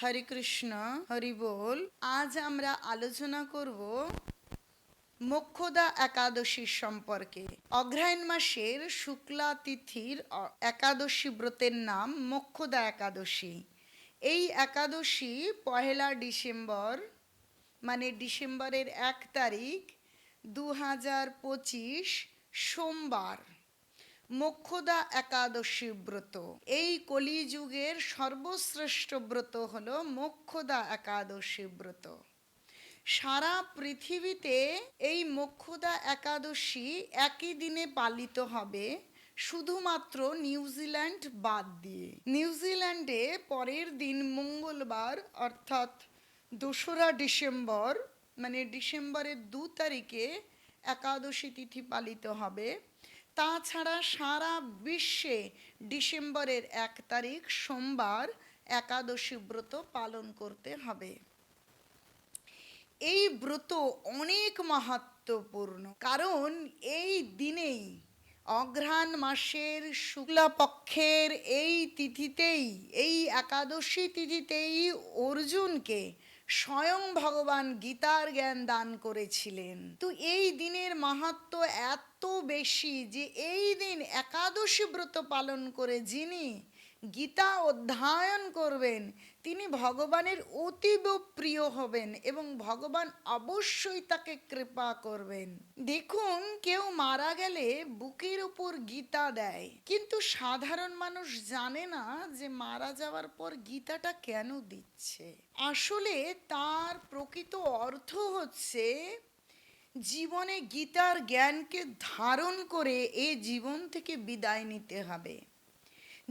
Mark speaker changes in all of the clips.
Speaker 1: হরে কৃষ্ণ হরি বল আজ আমরা আলোচনা করব মোক্ষদা একাদশীর সম্পর্কে। অগ্রহায়ণ মাসের শুক্লা তিথির একাদশী ব্রতের নাম মোক্ষদা একাদশী। এই একাদশী পহেলা ডিসেম্বর মানে ডিসেম্বরের এক তারিখ দু হাজার পঁচিশ সোমবার। মোক্ষদা একাদশী ব্রত। এই কলিযুগের সর্বশ্রেষ্ঠ ব্রত হল মোক্ষদা একাদশী ব্রত। সারা পৃথিবীতে এই মোক্ষদা একাদশী একই দিনে পালিত হবে, শুধুমাত্র নিউজিল্যান্ড বাদ দিয়ে। নিউজিল্যান্ডে পরের দিন মঙ্গলবার, অর্থাৎ দোসরা ডিসেম্বর মানে ডিসেম্বরের দু তারিখে একাদশী তিথি পালিত হবে। তাছাড়া সারা বিশ্বে ডিসেম্বরের এক তারিখ সোমবার একাদশী ব্রত পালন করতে হবে। এই ব্রত অনেক মাহাত্মপূর্ণ কারণ এই দিনেই, অঘ্রাণ মাসের শুক্লাপক্ষের এই তিথিতেই, এই একাদশী তিথিতেই অর্জুনকে স্বয়ং ভগবান গীতার জ্ঞান দান করেছিলেন। তো এই দিনের মাহাত্ম এত বেশি যে এই দিন একাদশী ব্রত পালন করে যিনি গীতা অধ্যয়ন করবেন, তিনি ভগবানের অতীব প্রিয় হবেন এবং ভগবান অবশ্যই তাকে কৃপা করবেন। দেখুন, কেউ মারা গেলে বুকের উপর গীতা দেয়। কিন্তু সাধারণ মানুষ জানে না যে মারা যাওয়ার পর গীতাটা কেন দিচ্ছে। আসলে তার প্রকৃত অর্থ হচ্ছে জীবনে গীতার জ্ঞানকে ধারণ করে এ জীবন থেকে বিদায় নিতে হবে।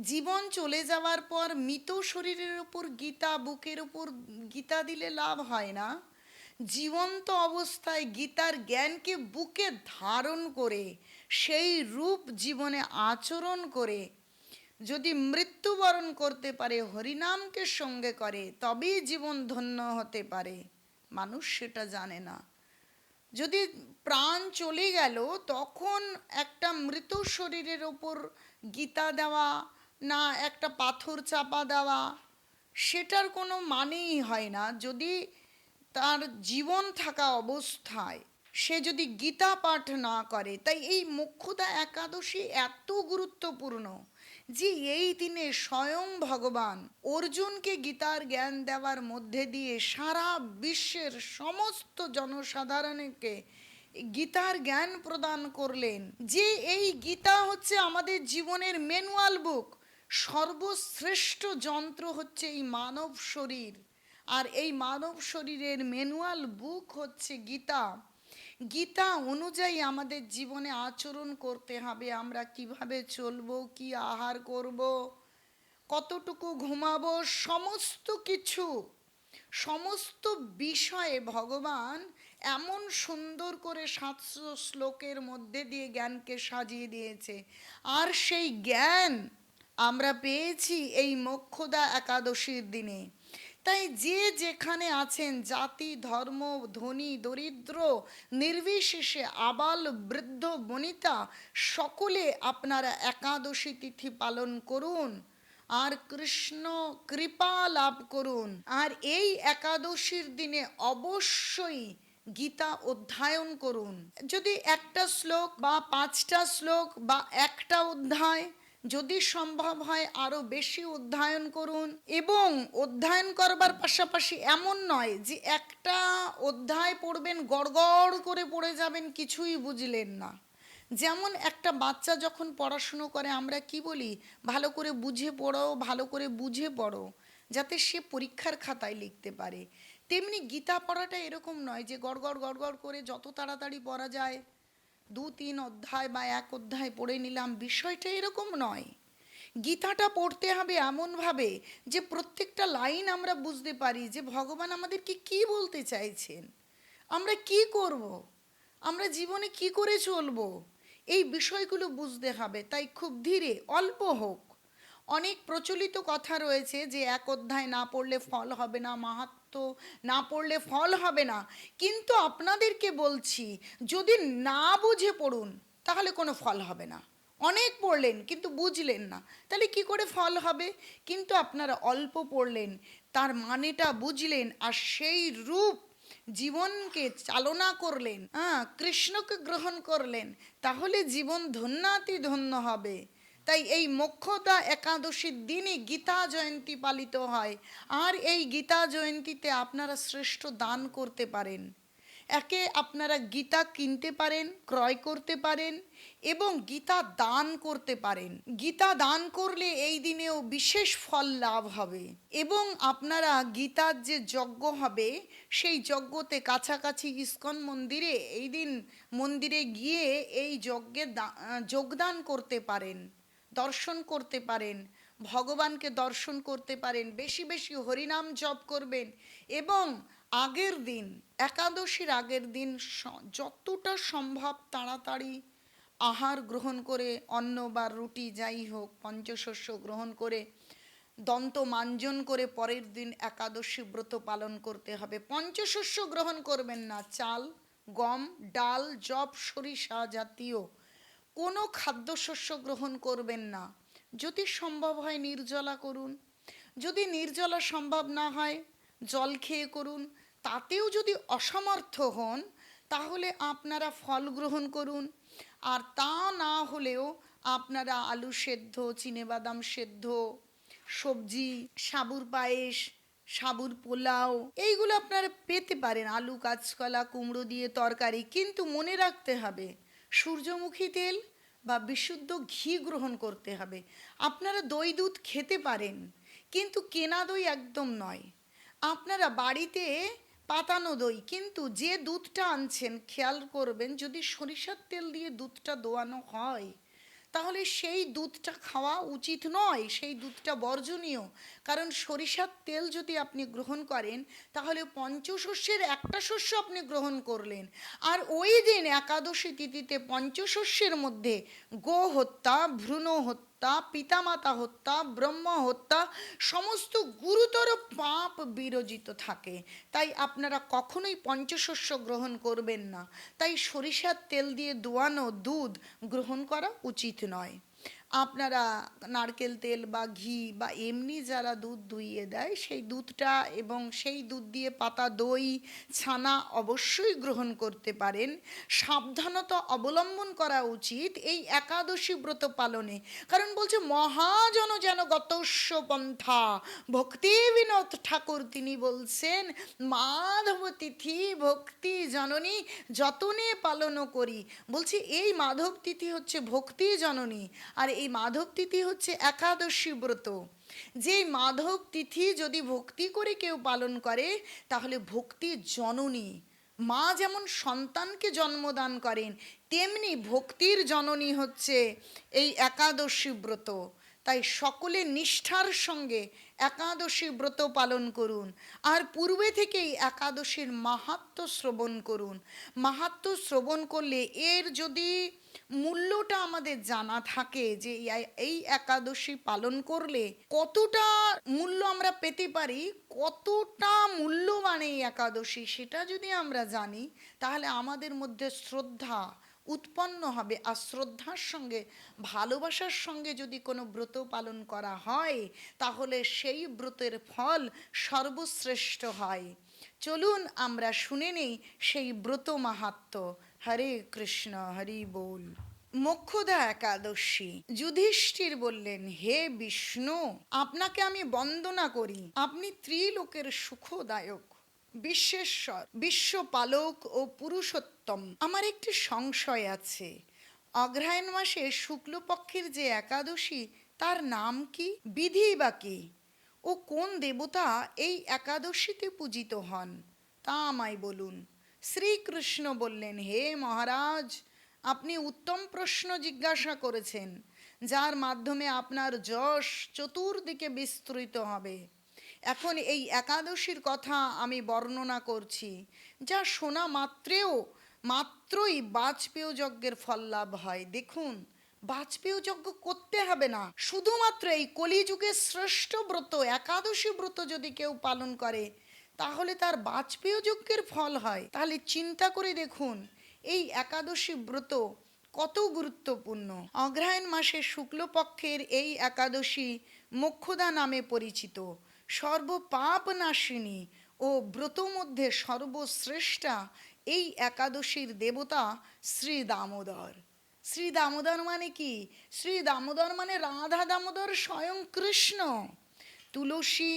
Speaker 1: জীবন চলে যাওয়ার পর মৃত শরীরের উপর গীতা, বুকের উপর গীতা দিলে লাভ হয় না। জীবন্ত অবস্থায় গীতার জ্ঞানকে বুকে ধারণ করে, সেই রূপ জীবনে আচরণ করে। যদি মৃত্যুবরণ করতে পারে, হরিনামকে সঙ্গে করে, তবেই জীবন ধন্য হতে পারে। মানুষ সেটা জানে না। যদি প্রাণ চলে গেল, তখন একটা মৃত শরীরের ওপর গীতা দেওয়া না একটা পাথর চাপা দেওয়া, সেটার কোনো মানেই হয় না। যদি তার জীবন থাকা অবস্থায় সে যদি গীতা পাঠ না করে, তাই এই মুখ্যতা একাদশী এত গুরুত্বপূর্ণ। যে এই দিনে স্বয়ং ভগবান অর্জুনকে গীতার জ্ঞান দেওয়ার মধ্যে দিয়ে সারা বিশ্বের সমস্ত জনসাধারণকে গীতার জ্ঞান প্রদান করলেন। যে এই গীতা হচ্ছে আমাদের জীবনের ম্যানুয়াল বুক। সর্বশ্রেষ্ঠ যন্ত্র হচ্ছে এই মানব শরীর। আর এই মানব শরীরের ম্যানুয়াল বুক হচ্ছে গীতা। গীতা অনুযায়ী আমাদের জীবনে আচরণ করতে হবে, আমরা কীভাবে চলবো, কি আহার করব, কতটুকু ঘুমাবো, সমস্ত কিছু, সমস্ত বিষয়ে ভগবান এমন সুন্দর করে সাতশো শ্লোকের মধ্যে দিয়ে জ্ঞানকে সাজিয়ে দিয়েছে। আর সেই জ্ঞান আমরা পেয়েছি এই মোক্ষদা একাদশীর দিনে। তাই যে যেখানে আছেন, জাতি, ধর্ম, ধনী, দরিদ্র, নির্বিশেষে আবাল, বৃদ্ধ, বনিতা, সকলে আপনারা একাদশী তিথি পালন করুন। আর কৃষ্ণ কৃপা লাভ করুন। আর এই একাদশীর দিনে অবশ্যই গীতা অধ্যায়ন করুন। যদি একটা শ্লোক বা পাঁচটা শ্লোক বা একটা অধ্যায় যদি সম্ভব হয় আরও বেশি অধ্যয়ন করুন এবং অধ্যয়ন করবার পাশাপাশি এমন নয় যে একটা অধ্যায় পড়বেন, গড়গড় করে পড়ে যাবেন, কিছুই বুঝলেন না। যেমন একটা বাচ্চা যখন পড়াশুনো করে, আমরা কি বলি? ভালো করে বুঝে পড়ো, ভালো করে বুঝে পড়ো, যাতে সে পরীক্ষার খাতায় লিখতে পারে। তেমনি গীতা পড়াটা এরকম নয় যে গড়গড় গড়গড় করে যত তাড়াতাড়ি পড়া যায় দু তিন অধ্যায় বা এক অধ্যায় পড়ে নিলাম। বিষয়টা এরকম নয়। গীতাটা পড়তে হবে এমনভাবে যে প্রত্যেকটা লাইন আমরা বুঝতে পারি যে ভগবান আমাদেরকে কি বলতে চাইছেন? আমরা কি করব? আমরা জীবনে কি করে চলবো? এই বিষয়গুলো বুঝতে হবে। তাই খুব ধীরে, অল্প হোক। অনেক প্রচলিত কথা রয়েছে যে এক অধ্যায় না পড়লে ফল হবে না, মাহাত্ম না পড়লে ফল হবে না। কিন্তু আপনাদেরকে বলছি, যদি না বুঝে পড়ুন, তাহলে কোনো ফল হবে না। অনেক পড়লেন, কিন্তু বুঝলেন না। তাহলে কি করে ফল হবে? কিন্তু আপনারা অল্প পড়লেন, তার মানেটা বুঝলেন, আর সেই রূপ জীবনকে চালনা করলেন হ্যাঁ কৃষ্ণকে গ্রহণ করলেন, তাহলে জীবন ধন্যাতি ধন্য হবে। তাই এই মোক্ষদা একাদশীর দিনই গীতা জয়ন্তী পালিত হয়। আর এই গীতা জয়ন্তীতে আপনারা শ্রেষ্ঠ দান করতে পারেন। একে আপনারা গীতা কিনতে পারেন, ক্রয় করতে পারেন এবং গীতা দান করতে পারেন। গীতা দান করলে এই দিনেও বিশেষ ফল লাভ হবে এবং আপনারা গীতার যে যজ্ঞ হবে, সেই যজ্ঞতে কাছাকাছি ইস্কন মন্দিরে, এই দিন মন্দিরে গিয়ে এই যজ্ঞে যোগদান করতে পারেন। দর্শন করতে পারেন, ভগবানকে দর্শন করতে পারেন, বেশি বেশি হরিনাম জপ করবেন এবং আগের দিন, একাদশীর আগের দিন যতটা সম্ভব তাড়াতাড়ি আহার গ্রহণ করে, অন্ন বা রুটি যাই হোক, পঞ্চশস্য গ্রহণ করে, দন্ত মাঞ্জন করে পরের দিন একাদশী ব্রত পালন করতে হবে। পঞ্চশস্য গ্রহণ করবেন না, চাল, গম, ডাল, জব, সরিষা জাতীয় কোনো খাদ্যশস্য গ্রহণ করবেন না। যদি সম্ভব হয় নির্জলা করুন। যদি নির্জলা সম্ভব না হয়, জল খেয়ে করুন। তাতেও যদি অসমর্থ হন, তাহলে আপনারা ফল গ্রহণ করুন। আর তা না হলেও আপনারা আলু সেদ্ধ, চিনেবাদাম সেদ্ধ, সবজি, সাবুর পায়েস, সাবুর পোলাও, এইগুলো আপনারা পেতে পারেন। আলু, কাঁচকলা, কুমড়ো দিয়ে তরকারি। কিন্তু মনে রাখতে হবে সূর্যমুখী তেল বা বিশুদ্ধ ঘি গ্রহণ করতে হবে। আপনারা দই দুধ খেতে পারেন, কিন্তু কেনা দই একদম নয়। আপনারা বাড়িতে পাতানো দই, কিন্তু যে দুধটা আনছেন, খেয়াল করবেন যদি সরিষার তেল দিয়ে দুধটা দোয়ানো হয় তাহলে সেই দুধটা খাওয়া উচিত নয়, সেই দুধটা বর্জনীয়। কারণ সরিষার তেল যদি আপনি গ্রহণ করেন, তাহলে পঞ্চশস্যের একটা শস্য আপনি গ্রহণ করলেন। আর ওই দিন একাদশী তিথিতে পঞ্চশস্যের মধ্যে গো হত্যা ভ্রূণ হত্যা পিতামাতা হত্যা, ব্রহ্ম হত্যা, সমস্ত গুরুতর পাপ বিরোজিত থাকে। তাই আপনারা কখনোই পঞ্চশস্য গ্রহণ করবেন না। তাই সরিষার তেল দিয়ে দোয়ানো দুধ গ্রহণ করা উচিত নয়। আপনারা নারকেল তেল বা ঘি বা এমনি যারা দুধ দুইয়ে দেয়, সেই দুধটা এবং সেই দুধ দিয়ে পাতা, দই, ছানা অবশ্যই গ্রহণ করতে পারেন। সাবধানতা অবলম্বন করা উচিত এই একাদশী ব্রত পালনে। কারণ বলছে মহাজন যেন গতস্য পন্থা ভক্তি বিনোদ ঠাকুর তিনি বলছেন মাধব তিথি ভক্তি জননী যতনে পালন করি। বলছি, এই মাধব তিথি হচ্ছে ভক্তি জননী। আর এই মাধব তিথি হচ্ছে একাদশী ব্রত। যে মাধব তিথি যদি ভক্তি করে কেউ পালন করে, তাহলে ভক্তি জননী। মা যেমন সন্তানকে জন্মদান করেন, তেমনি ভক্তির জননী হচ্ছে এই একাদশী ব্রত। তাই সকলে নিষ্ঠার সঙ্গে একাদশী ব্রত পালন করুন। আর পূর্বে থেকেই একাদশীর মাহাত্ম শ্রবণ করুন। মাহাত্ম শ্রবণ করলে এর যদি মূল্যটা আমাদের জানা থাকে যে এই- একাদশী পালন করলে কতটা মূল্য আমরা পেতে পারি, কতটা মূল্যবান এই একাদশী, সেটা যদি আমরা জানি, তাহলে আমাদের মধ্যে শ্রদ্ধা উৎপন্ন হবে, আর সঙ্গে, ভালোবাসার সঙ্গে যদি কোনো ব্রত পালন করা হয়, তাহলে সেই ব্রতের ফল সর্বশ্রেষ্ঠ হয়। চলুন আমরা শুনে নেই সেই ব্রত মাহাত্ম। হরে কৃষ্ণ, হরি বল। মোক্ষদা একাদশী। যুধিষ্ঠির বললেন, হে বিষ্ণু, আপনাকে আমি বন্দনা করি। আপনি ত্রিলোকের সুখদায়ক। বিশ্বেশ্বর বিশ্বপালক ও পুরুষোত্তম। আমার একটি সংশয় আছে। অগ্রহায়ণ মাসে শুক্লপক্ষের যে একাদশী, তার নাম কি, বিধি বা কি? ও কোন দেবতা এই একাদশীতে পূজিত হন? তা আমায় বলুন। শ্রীকৃষ্ণ বললেন, হে মহারাজ, আপনি উত্তম প্রশ্ন জিজ্ঞাসা করেছেন, যার মাধ্যমে আপনার যশ চতুর্দিকে বিস্তৃত হবে। এখন এই একাদশীর কথা আমি বর্ণনা করছি, যা শোনা মাত্রেও, মাত্রই বাজপেয় যজ্ঞের ফল লাভ হয়। দেখুন, বাজপেয় যজ্ঞ করতে হবে না। শুধুমাত্র এই কলিযুগের শ্রেষ্ঠ ব্রত, একাদশী ব্রত যদি কেউ পালন করে, তাহলে তার বাজপেয় যজ্ঞের ফল হয়। তাহলে চিন্তা করে দেখুন, এই একাদশী ব্রত কত গুরুত্বপূর্ণ। অগ্রহায়ণ মাসের শুক্লপক্ষের এই একাদশী মোক্ষদা নামে পরিচিত। সর্বপাপ নাশিনী ও ব্রত মধ্যে সর্বশ্রেষ্ঠা এই একাদশীর দেবতা শ্রী দামোদর। শ্রী দামোদর মানে কি? শ্রী দামোদর মানে রাধা দামোদর স্বয়ং কৃষ্ণ। তুলসী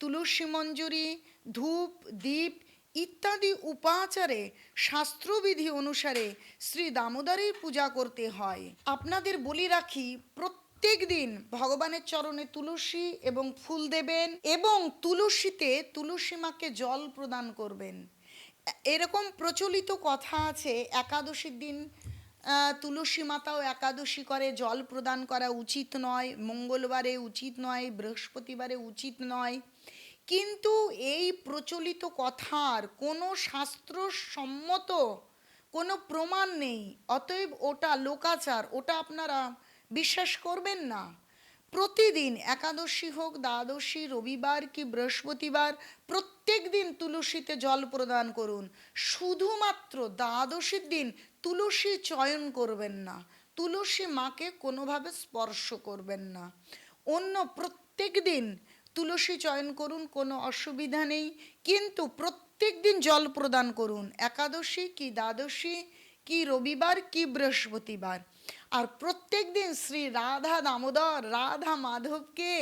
Speaker 1: তুলসী মঞ্জুরি, ধূপ, দীপ ইত্যাদি উপাচারে শাস্ত্রবিধি অনুসারে শ্রী দামোদরের পূজা করতে হয়। আপনাদের বলি রাখি, প্রত্যেক দিন ভগবানের চরণে তুলসী এবং ফুল দেবেন এবং তুলসীতে তুলসী মাকে জল প্রদান করবেন। এরকম প্রচলিত কথা আছে, একাদশীর দিন তুলসী মাতাও একাদশী করে, জল প্রদান করা উচিত নয়, মঙ্গলবারে উচিত নয়, বৃহস্পতিবারে উচিত নয়। কিন্তু এই প্রচলিত কথার কোনো শাস্ত্রসম্মত কোনো প্রমাণ নেই, অতএব ওটা লোকাচার, ওটা আপনারা বিশ্বাস করবেন না। প্রতিদিন একাদশী হোক, দ্বাদশী, রবিবার কি বৃহস্পতিবার প্রত্যেক দিন তুলসীতে জল প্রদান করুন। শুধুমাত্র দ্বাদশীর দিন তুলসী চয়ন করবেন না। তুলসী মাকে কোনোভাবে স্পর্শ করবেন না। অন্য প্রত্যেক দিন তুলসী চয়ন করুন, কোনো অসুবিধা নেই। কিন্তু প্রত্যেক দিন জল প্রদান করুন। একাদশী কি দ্বাদশী, কি রবিবার, কি বৃহস্পতিবার। আর প্রত্যেক দিন শ্রী রাধা দামোদর, রাধা মাধবকে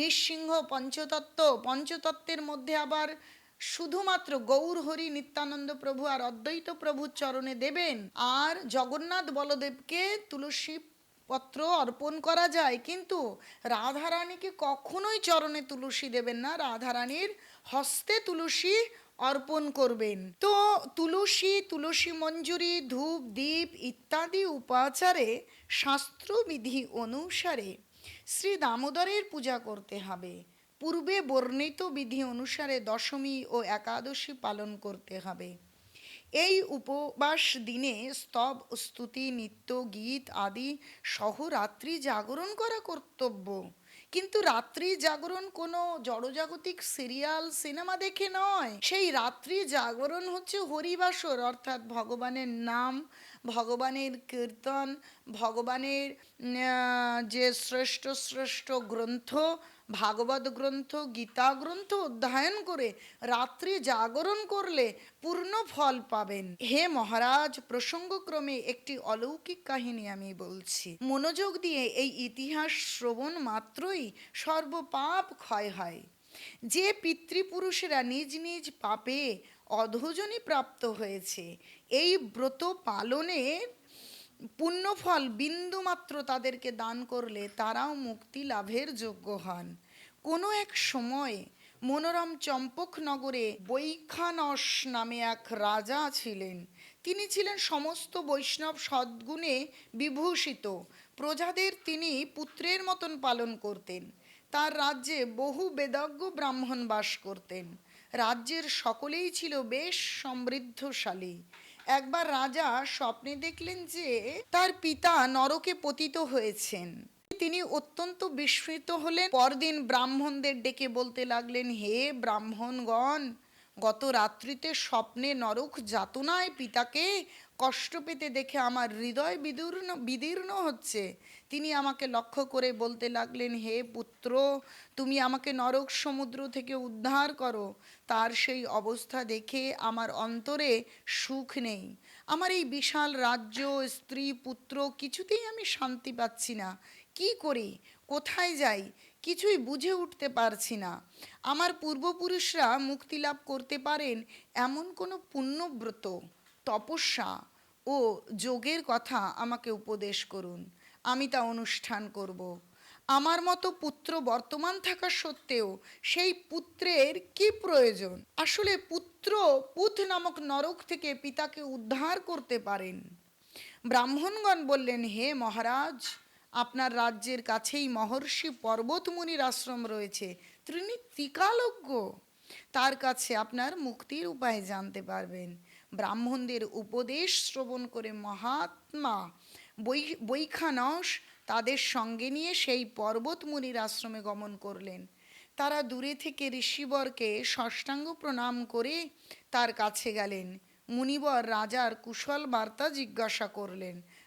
Speaker 1: নিঃসিংহ পঞ্চতত্ত্ব, পঞ্চতত্ত্বের মধ্যে আবার শুধুমাত্র গৌর হরি নিত্যানন্দ প্রভু আর অদ্বৈত প্রভুর চরণে দেবেন। আর জগন্নাথ বলদেবকে তুলসী পত্র অর্পণ করা যায়, কিন্তু রাধারানীকে কখনোই চরণে তুলসী দেবেন না। রাধারানীর হস্তে তুলসী অর্পণ করবেন। তো তুলসী তুলসী মঞ্জুরি, ধূপ, দীপ ইত্যাদি উপাচারে শাস্ত্রবিধি অনুসারে শ্রী দামোদরের পূজা করতে হবে। পূর্বে বর্ণিত বিধি অনুসারে দশমী ও একাদশী পালন করতে হবে। এই উপবাস দিনে স্তব, স্তুতি, নিত্য, গীত আদি সহ রাত্রি জাগরণ করা কর্তব্য। কিন্তু রাত্রি জাগরণ কোনো জড়জাগতিক সিরিয়াল, সিনেমা দেখে নয়। সেই রাত্রি জাগরণ হচ্ছে হরিবাসর, অর্থাৎ ভগবানের নাম। ভগবানের কীর্তন, ভগবানের যে শ্রেষ্ঠ শ্রেষ্ঠ গ্রন্থ, ভাগবত গ্রন্থ, গীতা গ্রন্থ অধ্যয়ন করে রাত্রি জাগরণ করলে পূর্ণ ফল পাবেন। হে মহারাজ, প্রসঙ্গক্রমে একটি অলৌকিক কাহিনী আমি বলছি। মনোযোগ দিয়ে এই ইতিহাস শ্রবণ মাত্রই সর্বপাপ ক্ষয় হয়। যে পিতৃপুরুষেরা নিজ নিজ পাপে অধোজনী প্রাপ্ত হয়েছে। এই ব্রত পালনের পুণ্যফল বিন্দুমাত্র তাদেরকে দান করলে তারাও মুক্তি লাভের যোগ্য হন। কোনো এক সময় মনোরম চম্পকনগরে বৈখানস নামে এক রাজা ছিলেন। তিনি ছিলেন সমস্ত বৈষ্ণব সদ্গুণে বিভূষিত। প্রজাদের তিনি পুত্রের মতন পালন করতেন। তার রাজ্যে বহু বেদজ্ঞ ব্রাহ্মণ বাস করতেন। রাজ্যের সকলেই ছিল বেশ সমৃদ্ধশালী। একবার রাজা স্বপ্নে দেখলেন যে তার পিতা নরকে পতিত হয়েছেন। তিনি অত্যন্ত বিস্মিত হলেন। পরদিন ব্রাহ্মণদের ডেকে বলতে লাগলেন, হে ব্রাহ্মণগণ গত রাত্রিতে স্বপ্নে নরক যাতনায় পিতাকে কষ্ট পেতে দেখে আমার হৃদয় বিদীর্ণ বিদীর্ণ হচ্ছে। তিনি আমাকে লক্ষ্য করে বলতে লাগলেন, হে পুত্র, তুমি আমাকে নরক সমুদ্র থেকে উদ্ধার করো। তার সেই অবস্থা দেখে আমার অন্তরে সুখ নেই। আমার এই বিশাল রাজ্য, স্ত্রী, পুত্র, কিছুতেই আমি শান্তি পাচ্ছি না। কি করি? কোথায় যাই? কিছুই বুঝে উঠতে পারছি না। আমার পূর্বপুরুষরা মুক্তি লাভ করতে পারেন এমন কোনো পুণ্যব্রত, তপস্যা ও যোগের কথা আমাকে উপদেশ করুন। আমি তা অনুষ্ঠান করব। আমার মতো পুত্র বর্তমান থাকা সত্ত্বেও সেই পুত্রের কি প্রয়োজন? আসলে পুত্র পুথ নামক নরক থেকে পিতাকে উদ্ধার করতে পারেন। ব্রাহ্মণগণ বললেন, হে মহারাজ আপনার রাজ্যের কাছেই মহর্ষি পর্বতমুনির আশ্রম রয়েছে। তিনি ত্রিকালজ্ঞ তার কাছে আপনার মুক্তির উপায় জানতে পারবেন। ব্রাহ্মণদের উপদেশ শ্রবণ করে মহাত্মা বৈ বৈখানস তাদের সঙ্গে নিয়ে সেই পর্বতমুনির আশ্রমে গমন করলেন। তারা দূরে থেকে ঋষিবরকে ষষ্ঠাঙ্গ প্রণাম করে তার কাছে গেলেন। মুনিবর রাজার কুশল বার্তা জিজ্ঞাসা করলেন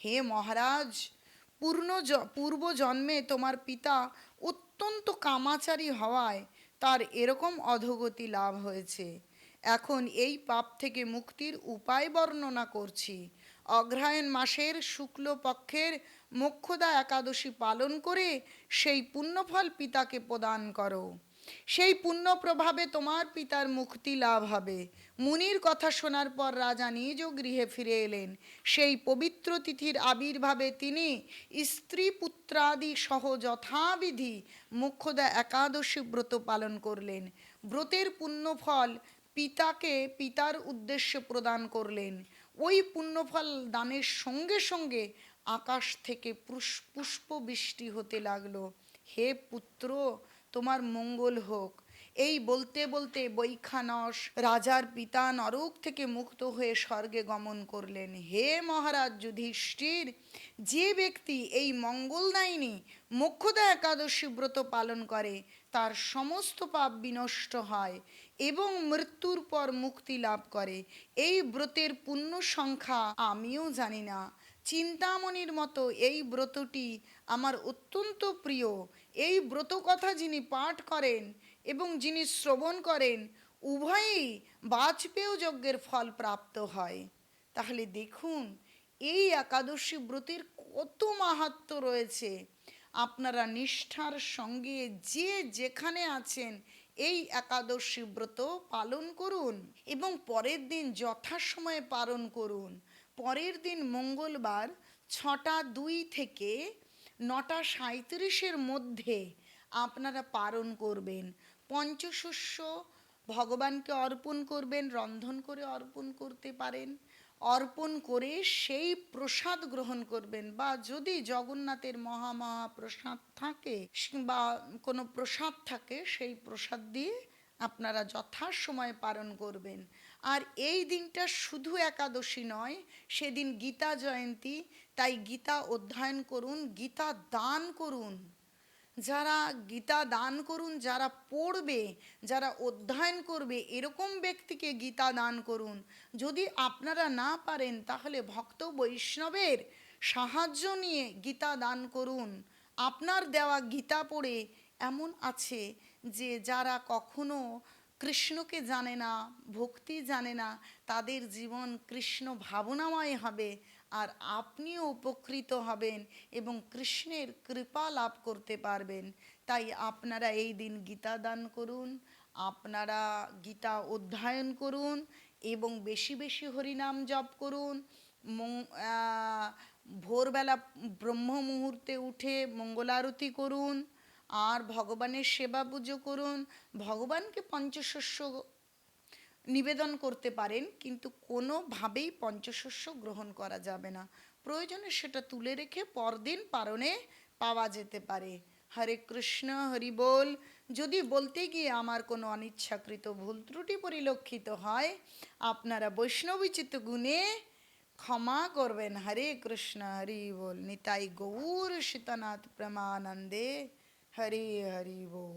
Speaker 1: হে মহারাজ, পূর্ণ পূর্ব জন্মে তোমার পিতা অত্যন্ত কামাচারী হওয়ায় তার এরকম অধোগতি লাভ হয়েছে। এখন এই পাপ থেকে মুক্তির উপায় বর্ণনা করছি। অগ্রহায়ণ মাসের শুক্ল পক্ষের মোক্ষদা একাদশী পালন করে সেই পুণ্যফল পিতাকে প্রদান করো। সেই পুণ্য প্রভাবে তোমার পিতার মুক্তি লাভ হবে। মুনির কথা শোনার পর রাজা নিজ গৃহে ফিরে এলেন। সেই পবিত্র তিথির আবির্ভাবে তিনি স্ত্রী পুত্রাদি সহ যথাবিধি মুখ্যদা একাদশী ব্রত পালন করলেন। ব্রতের পুণ্যফল পিতাকে পিতার উদ্দেশ্যে প্রদান করলেন। ওই পুণ্যফল দানের সঙ্গে সঙ্গে আকাশ থেকে পুষ- পুষ্প বৃষ্টি হতে লাগল। হে পুত্র, তোমার মঙ্গল হোক। এই বলতে বলতে বৈখানস রাজার পিতা নরক থেকে মুক্ত হয়ে স্বর্গে গমন করলেন। হে মহারাজ যুধিষ্ঠির, যে ব্যক্তি এই মঙ্গলদায়িনী মোক্ষদা একাদশী ব্রত পালন করে, তার সমস্ত পাপ বিনষ্ট হয় এবং মৃত্যুর পর মুক্তি লাভ করে। এই ব্রতের পুণ্য সংখ্যা আমিও জানি না। চিন্তামণির মতো এই ব্রতটি আমার অত্যন্ত প্রিয়। এই ব্রত কথা যিনি পাঠ করেন এবং যিনি শ্রবণ করেন, উভয়েই বাজপেয় যজ্ঞের ফল প্রাপ্ত হয়। তাহলে দেখুন, এই একাদশী ব্রতের কত মাহাত্ম রয়েছে। আপনারা নিষ্ঠার সঙ্গে যে যেখানে আছেন, এই একাদশী ব্রত পালন করুন এবং পরের দিন যথাসময়ে পালন করুন। পরের দিন মঙ্গলবার ছটা দুই থেকে নটা সাঁত্রিশের মধ্যে আপনারা পালন করবেন। পঞ্চশস্য ভগবানকে অর্পণ করবেন, রন্ধন করে অর্পণ করতে পারেন। অর্পণ করে সেই প্রসাদ গ্রহণ করবেন বা যদি জগন্নাথের মহা মহা প্রসাদ থাকে বা কোনো প্রসাদ থাকে, সেই প্রসাদ দিয়ে আপনারা যথাসময়ে পালন করবেন। আর এই দিনটা শুধু একাদশী নয়, সেদিন গীতা জয়ন্তী, তাই গীতা অধ্যয়ন করুন, গীতা দান করুন। যারা গীতা দান করুন, যারা পড়বে, যারা অধ্যয়ন করবে, এরকম ব্যক্তিকে গীতা দান করুন। যদি আপনারা না পারেন, তাহলে ভক্ত বৈষ্ণবের সাহায্য নিয়ে গীতা দান করুন। আপনার দেওয়া গীতা পড়ে এমন আছে যে, যারা কখনো কৃষ্ণকে জানে না, ভক্তি জানে না, তাদের জীবন কৃষ্ণ ভাবনাময় হবে। আর আপনিও উপকৃত হবেন এবং কৃষ্ণের কৃপা লাভ করতে পারবেন। তাই আপনারা এই দিন গীতা দান করুন, আপনারা গীতা অধ্যয়ন করুন এবং বেশি বেশি হরিনাম জপ করুন। ভোরবেলা ব্রহ্ম মুহূর্তে উঠে মঙ্গলারতি করুন, আর ভগবানের সেবা পুজো করুন। ভগবানকে পঞ্চশস্য নিবেদন করতে পারেন, কিন্তু কোনোভাবেই পঞ্চশস্য গ্রহণ করা যাবে না। প্রয়োজনে সেটা তুলে রেখে পরদিন পারণে পাওয়া যেতে পারে। হরে কৃষ্ণ, হরি বল। যদি বলতে গিয়ে আমার কোনো অনিচ্ছাকৃত ভুল ত্রুটি পরিলক্ষিত হয়, আপনারা বৈষ্ণবীচিত গুণে ক্ষমা করবেন। হরে কৃষ্ণ, হরি বল। নিতাই গৌর শীতনাথ প্রমানন্দে। হরে হরি বল।